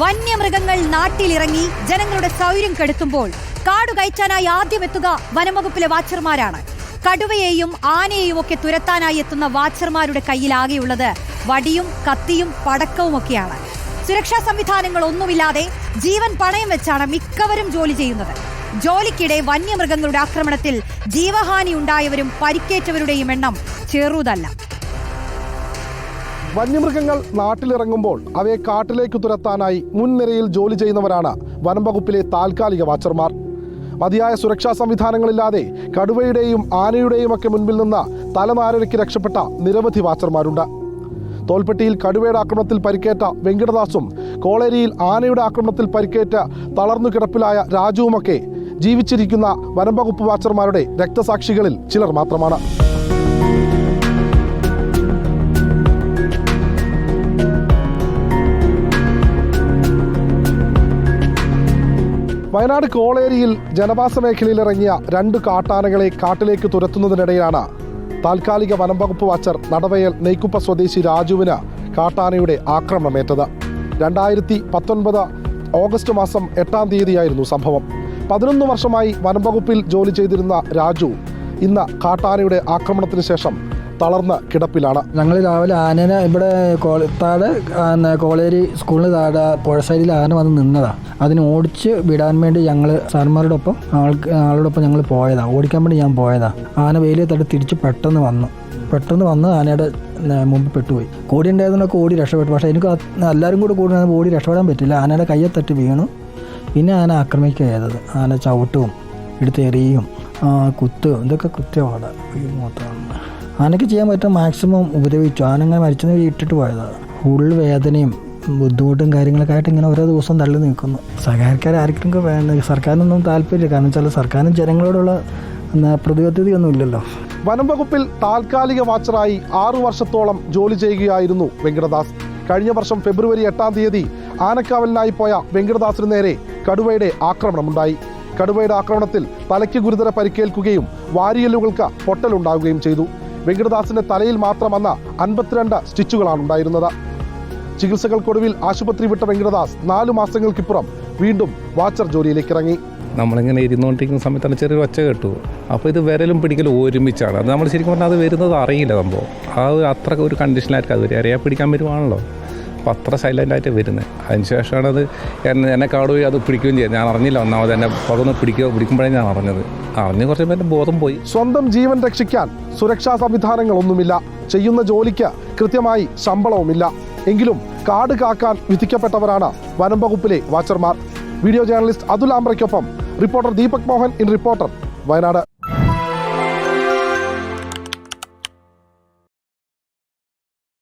വന്യമൃഗങ്ങൾ നാട്ടിലിറങ്ങി ജനങ്ങളുടെ സൗര്യം കെടുത്തുമ്പോൾ കാട് കയറ്റാനായി ആദ്യം എത്തുക വനംവകുപ്പിലെ വാച്ചർമാരാണ്. കടുവയെയും ആനയെയും ഒക്കെ തുരത്താനായി എത്തുന്ന വാച്ചർമാരുടെ കയ്യിലാകെയുള്ളത് വടിയും കത്തിയും പടക്കവും ഒക്കെയാണ് സുരക്ഷാ സംവിധാനങ്ങൾ ഒന്നുമില്ലാതെ ജീവൻ പണയം വെച്ചാണ് മിക്കവരും ജോലി ചെയ്യുന്നത്. ജോലിക്കിടെ വന്യമൃഗങ്ങളുടെ ആക്രമണത്തിൽ ജീവഹാനി ഉണ്ടായവരും പരിക്കേറ്റവരുടെയും എണ്ണം ചെറുതല്ല. വന്യമൃഗങ്ങൾ നാട്ടിലിറങ്ങുമ്പോൾ അവയെ കാട്ടിലേക്ക് തുരത്താനായി മുൻനിരയിൽ ജോലി ചെയ്യുന്നവരാണ് വനം വകുപ്പിലെ താൽക്കാലിക വാച്ചർമാർ. മതിയായ സുരക്ഷാ സംവിധാനങ്ങളില്ലാതെ കടുവയുടെയും ആനയുടെയും ഒക്കെ മുൻപിൽ നിന്ന് തലനാരഴയ്ക്ക് രക്ഷപ്പെട്ട നിരവധി വാച്ചർമാരുണ്ട്. തോൽപ്പെട്ടിയിൽ കടുവയുടെ ആക്രമണത്തിൽ പരിക്കേറ്റ വെങ്കടദാസും കോളേരിയിൽ ആനയുടെ ആക്രമണത്തിൽ പരിക്കേറ്റ തളർന്നു കിടപ്പിലായ രാജുവുമൊക്കെ ജീവിച്ചിരിക്കുന്ന വനംവകുപ്പ് വാച്ചർമാരുടെ രക്തസാക്ഷികളിൽ ചിലർ മാത്രമാണ്. വയനാട് കോളേരിയിൽ ജനവാസ മേഖലയിൽ ഇറങ്ങിയ രണ്ട് കാട്ടാനകളെ കാട്ടിലേക്ക് തുരത്തുന്നതിനിടെയാണ് താൽക്കാലിക വനം വകുപ്പ് വാച്ചർ നടവയൽ നെയ്ക്കുപ്പ സ്വദേശി രാജുവിന് കാട്ടാനയുടെ ആക്രമണമേറ്റത്. രണ്ടായിരത്തി പത്തൊൻപത് ഓഗസ്റ്റ് മാസം എട്ടാം തീയതിയായിരുന്നു സംഭവം. പതിനൊന്ന് വർഷമായി വനംവകുപ്പിൽ ജോലി ചെയ്തിരുന്ന രാജു ഇന്ന് കാട്ടാനയുടെ ആക്രമണത്തിന് ശേഷം തളർന്ന് കിടപ്പിലാണ്. ഞങ്ങൾ രാവിലെ ആനനെ ഇവിടെ താഴെ കോളേരി സ്കൂളിന് താഴെ പുഴ സൈഡിൽ ആന വന്ന് നിന്നതാ. അതിന് ഓടിച്ച് വിടാൻ വേണ്ടി ഞങ്ങൾ സാർമാരുടെ ഒപ്പം ആൾക്ക് ആളോടൊപ്പം ഞങ്ങൾ പോയതാ. ഓടിക്കാൻ വേണ്ടി ഞാൻ പോയതാ. ആന വെയിലെ തട്ട് തിരിച്ച് പെട്ടെന്ന് വന്നു. പെട്ടെന്ന് വന്ന് ആനയുടെ മുമ്പ് പെട്ടുപോയി. കോടി ഉണ്ടായതുകൊണ്ടൊക്കെ ഓടി രക്ഷപ്പെട്ടു. പക്ഷേ എനിക്ക് എല്ലാവരും കൂടെ കൂടി ഓടി രക്ഷപ്പെടാൻ പറ്റില്ല. ആനയുടെ കയ്യെ തട്ടി വീണു. പിന്നെ ആന ആക്രമിക്കുക ചെയ്തത് ആന ചവിട്ടും എടുത്ത് എറിയും. ആ, കുത്തും. ഇതൊക്കെ കൃത്യമാണ് ഈ ആനയ്ക്ക് ചെയ്യാൻ പറ്റുന്ന മാക്സിമം ഉപദ്രവിച്ചു. ആന അങ്ങനെ മരിച്ചെന്ന് ഇട്ടിട്ട് പോയതാണ് ഫുൾ വേദനയും ബുദ്ധിമുട്ടും കാര്യങ്ങളൊക്കെ ആയിട്ട് ഇങ്ങനെ ഓരോ ദിവസം തള്ളി നിൽക്കുന്നു. സഹകരിക്കാർ ആർക്കും വേണ്ട. സർക്കാരിനൊന്നും താല്പര്യമില്ല. കാരണം വെച്ചാൽ സർക്കാരിനും ജനങ്ങളോടുള്ള പ്രതിബദ്ധതയൊന്നും ഇല്ലല്ലോ. വനം വകുപ്പിൽ താൽക്കാലിക വാച്ചറായി ആറു വർഷത്തോളം ജോലി ചെയ്യുകയായിരുന്നു വെങ്കടദാസ്. കഴിഞ്ഞ വർഷം ഫെബ്രുവരി എട്ടാം തീയതി ആനക്കാവലിനായി പോയ വെങ്കടദാസിന് നേരെ കടുവയുടെ ആക്രമണമുണ്ടായി. കടുവയുടെ ആക്രമണത്തിൽ തലയ്ക്ക് ഗുരുതര പരിക്കേൽക്കുകയും വാരിയലുകൾക്ക് പൊട്ടലുണ്ടാവുകയും ചെയ്തു. വെങ്കടദാസിന്റെ തലയിൽ മാത്രം അന്ന് അൻപത്തിരണ്ട് സ്റ്റിച്ചുകളാണ് ഉണ്ടായിരുന്നത്. ചികിത്സകൾക്കൊടുവിൽ ആശുപത്രി വിട്ട വെങ്കടദാസ് നാലു മാസങ്ങൾക്കിപ്പുറം വീണ്ടും വാച്ചർ ജോലിയിലേക്ക് ഇറങ്ങി നമ്മളിങ്ങനെ ഇരുന്നുകൊണ്ടിരിക്കുന്ന സമയത്താണ് ചെറിയൊരു ഒച്ച കേട്ടു. അപ്പോൾ ഇത് വിരലും പിടിക്കലും ഒരുമിച്ചാണ്. അത് നമ്മൾ ശരിക്കും പറഞ്ഞാൽ അത് വരുന്നത് അറിയില്ല സംഭവം. ആ അത്ര ഒരു കണ്ടീഷനിലായിരിക്കും അത് വരിക അറിയാൻ പിടിക്കാൻ വരുവാണല്ലോ. അപ്പോൾ അത്ര സൈലന്റായിട്ട് വരുന്നത്. അതിന് ശേഷമാണ് അത് എന്നെ എന്നെ കാടുപോയി അത് പിടിക്കുകയും ചെയ്തത് ഞാൻ അറിഞ്ഞില്ല. ഒന്നാമത് എന്നെ പകർന്ന് പിടിക്കുക പിടിക്കുമ്പോഴേ ഞാൻ അറിഞ്ഞത്. അറിഞ്ഞ് കുറച്ച് പേരുടെ ബോധം പോയി. സ്വന്തം ജീവൻ രക്ഷിക്കാൻ സുരക്ഷാ സംവിധാനങ്ങളൊന്നുമില്ല. ചെയ്യുന്ന ജോലിക്ക് കൃത്യമായി ശമ്പളവുമില്ല. എങ്കിലും കാട് കാക്കാൻ വിധിക്കപ്പെട്ടവരാണ് വനം വകുപ്പിലെ വാച്ചർമാർ. Video journalist Atul ആംബ്രയ്ക്കൊപ്പം reporter Deepak Mohan in reporter Wayanad.